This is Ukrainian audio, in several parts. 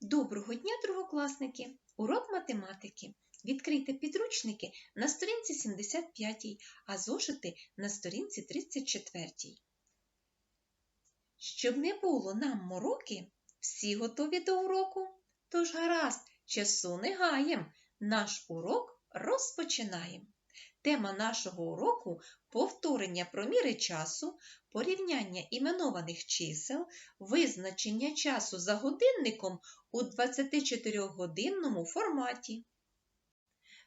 Доброго дня, другокласники! Урок математики. Відкрийте підручники на сторінці 75, а зошити на сторінці 34. Щоб не було нам мороки, всі готові до уроку. Тож гаразд, часу не гаєм, наш урок розпочинаємо. Тема нашого уроку повторення проміри часу, порівняння іменованих чисел, визначення часу за годинником у 24-годинному форматі.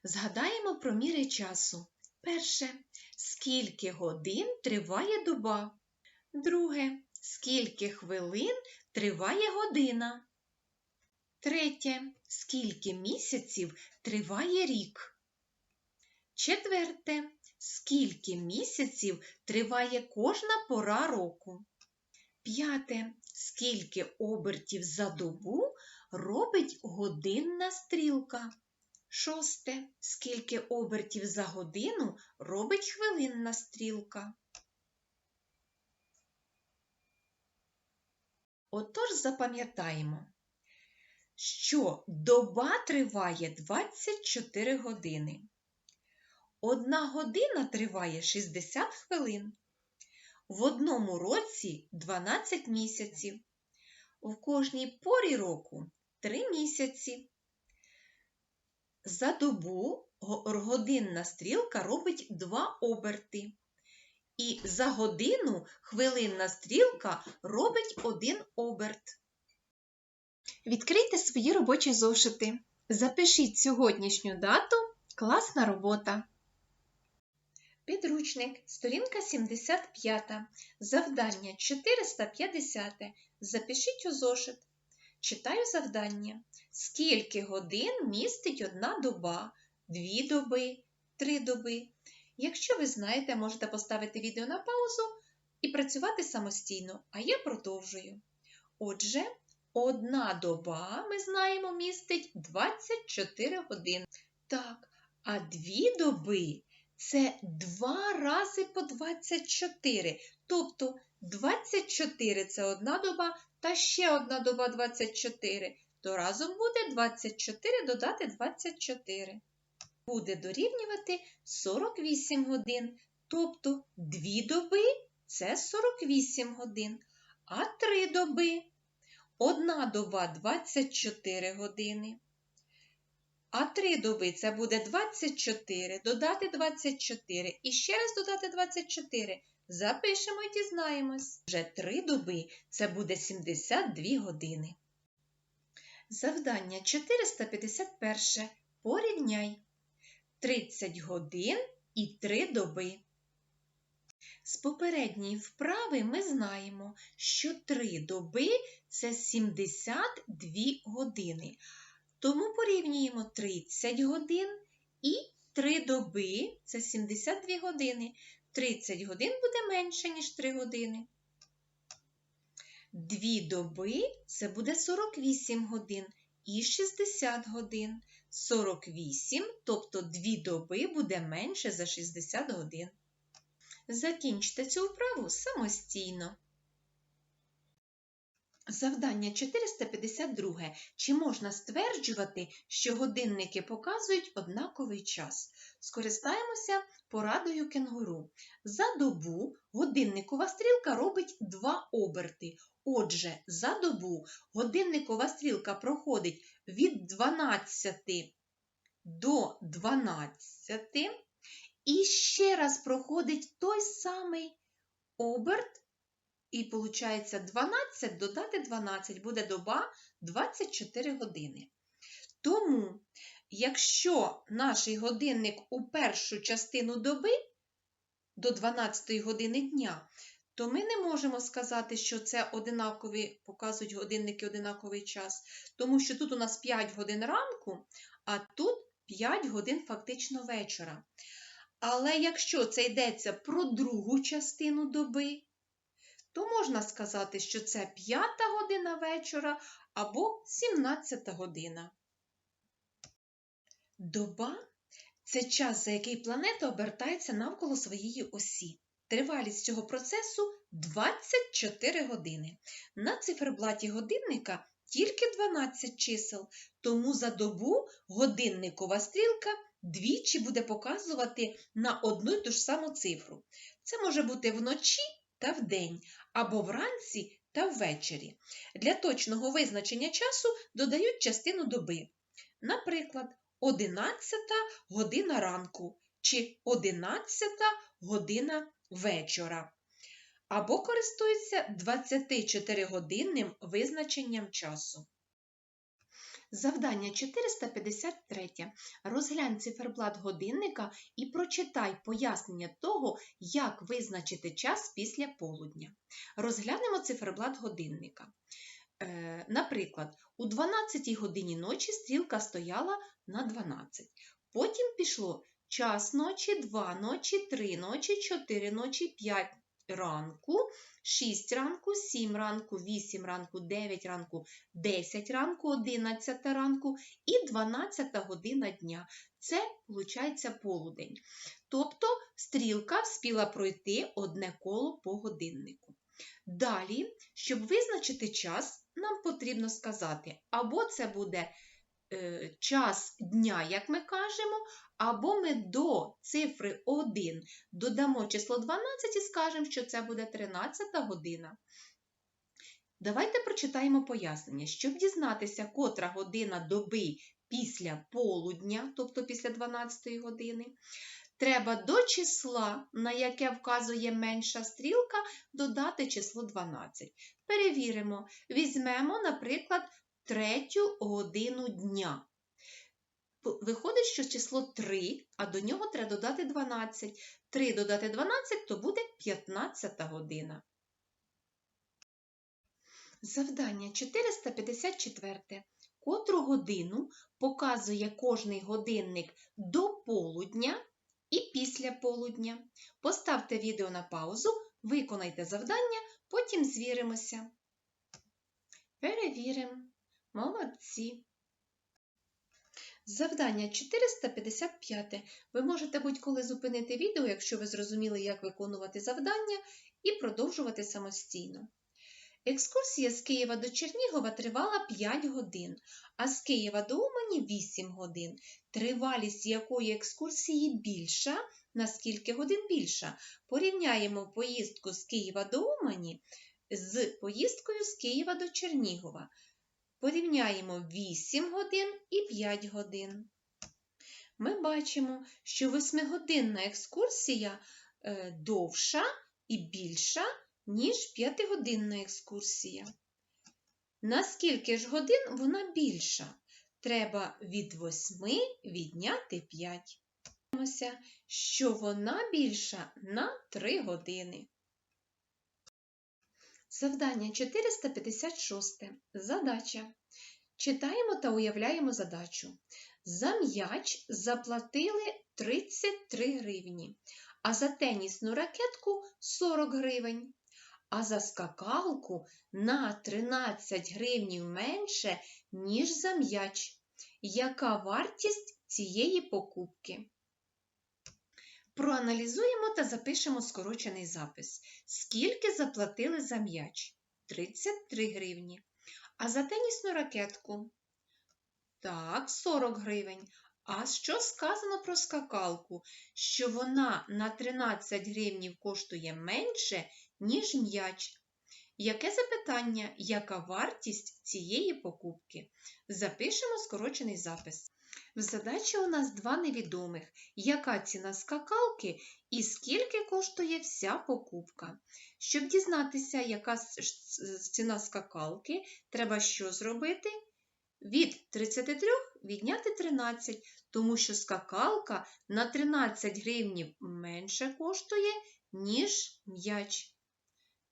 Згадаємо проміри часу. Перше. Скільки годин триває доба? Друге. Скільки хвилин триває година? Третє. Скільки місяців триває рік? Четверте. Скільки місяців триває кожна пора року? П'яте. Скільки обертів за добу робить годинна стрілка? Шосте. Скільки обертів за годину робить хвилинна стрілка? Отож запам'ятаємо, що доба триває 24 години. Одна година триває 60 хвилин. В одному році 12 місяців. В кожній порі року 3 місяці. За добу годинна стрілка робить 2 оберти. І за годину хвилинна стрілка робить 1 оберт. Відкрийте свої робочі зошити. Запишіть сьогоднішню дату класна робота. Підручник, сторінка 75, завдання 450. Запишіть у зошит. Читаю завдання. Скільки годин містить одна доба, дві доби, три доби. Якщо ви знаєте, можете поставити відео на паузу і працювати самостійно, а я продовжую. Отже, одна доба, ми знаємо, містить 24 години. Так, а дві доби це 2 рази по 24. Тобто 24 це одна доба та ще одна доба 24. То разом буде 24 додати 24. Буде дорівнювати 48 годин. Тобто 2 доби це 48 годин, а 3 доби. Одна доба 24 години. А 3 доби це буде 24, додати 24 і ще раз додати 24. Запишемо і дізнаємось. Вже 3 доби це буде 72 години. Завдання 451. Порівняй 30 годин і 3 доби. З попередньої вправи ми знаємо, що 3 доби це 72 години. Тому порівнюємо 30 годин і 3 доби це 72 години. 30 годин буде менше, ніж 3 години. 2 доби це буде 48 годин і 60 годин. 48, тобто 2 доби буде менше за 60 годин. Закінчте цю вправу самостійно. Завдання 452. Чи можна стверджувати, що годинники показують однаковий час? Скористаємося порадою кенгуру. За добу годинникова стрілка робить 2 оберти. Отже, за добу годинникова стрілка проходить від 12 до 12 і ще раз проходить той самий оберт. І виходить 12 додати 12 буде доба 24 години. Тому, якщо наш годинник у першу частину доби до 12 години дня, то ми не можемо сказати, що це одинакові, показують годинники одинаковий час, тому що тут у нас 5 годин ранку, а тут 5 годин фактично вечора. Але якщо це йдеться про другу частину доби, то можна сказати, що це 5 година вечора або 17 година. Доба це час, за який планета обертається навколо своєї осі. Тривалість цього процесу 24 години. На циферблаті годинника тільки 12 чисел, тому за добу годинникова стрілка двічі буде показувати на одну й ту ж саму цифру. Це може бути вночі та вдень, або вранці та ввечері. Для точного визначення часу додають частину доби. Наприклад, 11 година ранку чи 11 година вечора. Або користуються 24-годинним визначенням часу. Завдання 453. Розглянь циферблат годинника і прочитай пояснення того, як визначити час після полудня. Розглянемо циферблат годинника. Е, наприклад, у 12 годині ночі стрілка стояла на 12. Потім пішло час ночі, 2 ночі, 3 ночі, 4 ночі, 5 ранку, 6 ранку, 7 ранку, 8 ранку, 9 ранку, 10 ранку, 11 ранку і 12 година дня. Це, виходить, полудень. Тобто стрілка вспіла пройти одне коло по годиннику. Далі, щоб визначити час, нам потрібно сказати, або це буде час дня, як ми кажемо, або ми до цифри 1 додамо число 12 і скажемо, що це буде 13 година. Давайте прочитаємо пояснення. Щоб дізнатися, котра година доби після полудня, тобто після 12 години, треба до числа, на яке вказує менша стрілка, додати число 12. Перевіримо. Візьмемо, наприклад, третю годину дня. Виходить, що число 3, а до нього треба додати 12. 3 додати 12 то буде 15 година. Завдання 454. Котру годину показує кожний годинник до полудня і після полудня. Поставте відео на паузу, виконайте завдання, потім звіримося. Перевіримо. Молодці. Завдання 455. Ви можете будь-коли зупинити відео, якщо ви зрозуміли, як виконувати завдання, і продовжувати самостійно. Екскурсія з Києва до Чернігова тривала 5 годин, а з Києва до Умані 8 годин. Тривалість якої екскурсії більша, на скільки годин більша. Порівняємо поїздку з Києва до Умані з поїздкою з Києва до Чернігова. Порівняємо 8 годин і 5 годин. Ми бачимо, що 8-годинна екскурсія е, довша і більша, ніж 5-годинна екскурсія. На скільки ж годин вона більша? Треба від 8 відняти 5. Що вона більша на 3 години. Завдання 456. Задача. Читаємо та уявляємо задачу. За м'яч заплатили 33 гривні, а за тенісну ракетку 40 гривень, а за скакалку на 13 гривнів менше, ніж за м'яч. Яка вартість цієї покупки? Проаналізуємо та запишемо скорочений запис. Скільки заплатили за м'яч? 33 гривні. А за тенісну ракетку? Так, 40 гривень. А що сказано про скакалку? Що вона на 13 гривнів коштує менше, ніж м'яч. Яке запитання, яка вартість цієї покупки? Запишемо скорочений запис. В задачі у нас два невідомих. Яка ціна скакалки і скільки коштує вся покупка. Щоб дізнатися, яка ціна скакалки, треба що зробити? Від 33 відняти 13, тому що скакалка на 13 гривнів менше коштує, ніж м'яч.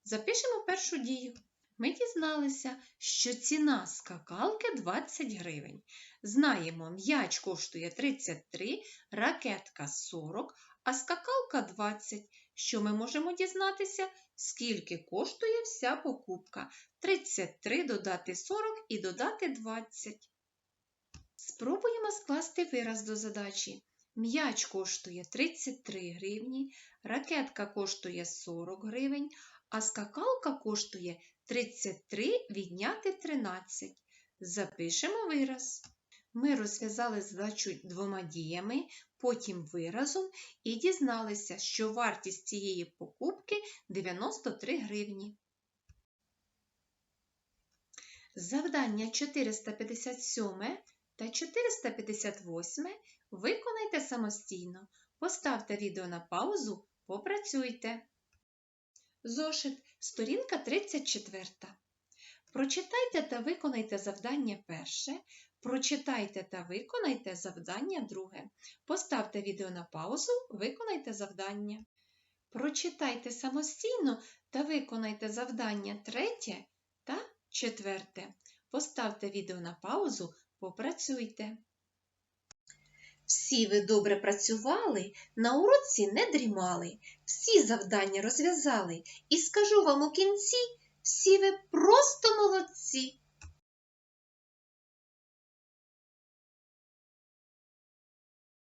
Запишемо першу дію. Ми дізналися, що ціна скакалки 20 гривень. Знаємо, м'яч коштує 33, ракетка 40, а скакалка 20. Що ми можемо дізнатися? Скільки коштує вся покупка? 33 додати 40 і додати 20. Спробуємо скласти вираз до задачі. М'яч коштує 33 гривні, ракетка коштує 40 гривень, а скакалка коштує 33 відняти 13. Запишемо вираз. Ми розв'язали задачу двома діями, потім виразом і дізналися, що вартість цієї покупки 93 гривні. Завдання 457 та 458 виконайте самостійно. Поставте відео на паузу, попрацюйте. Зошит, сторінка 34. Прочитайте та виконайте завдання перше. Прочитайте та виконайте завдання друге. Поставте відео на паузу, виконайте завдання. Прочитайте самостійно та виконайте завдання третє та четверте. Поставте відео на паузу, попрацюйте. Всі ви добре працювали, на уроці не дрімали, всі завдання розв'язали. І скажу вам у кінці, всі ви просто молодці.